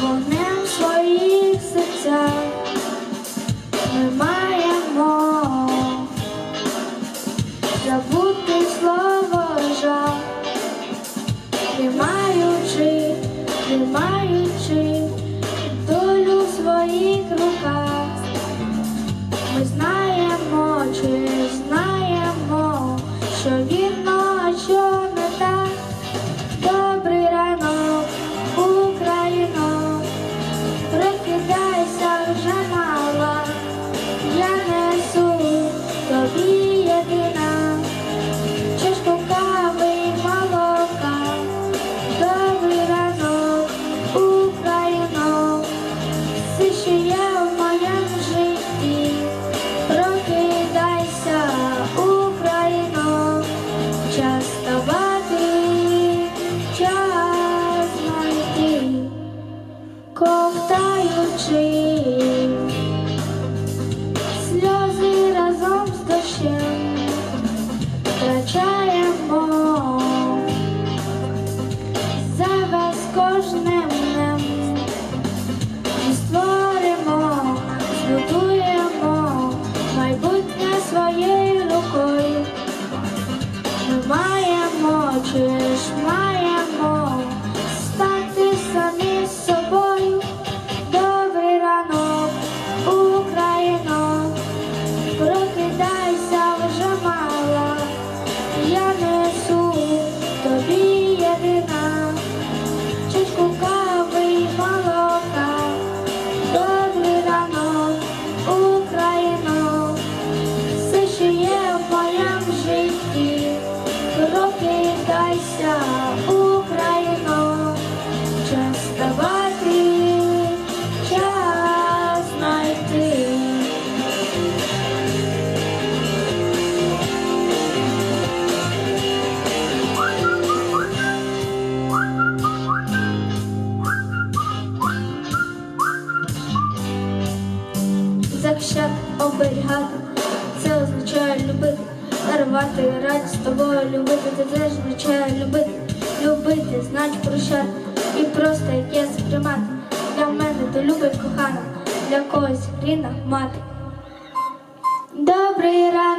вогнем своїх серця ми маємо забути слово жах, тримаючи, тримаючи долю в своїх руках. Ми знаємо. Прокидайся, Україно, час вставати, час знайти. Захищати, оберігати, це означає любити рвати, рать з тобою любити, ти теж звичайно любити, любити, знать прощати і просто як є сприймати. Для мене то любить кохана, для когось ріна мати. Добрий ранок.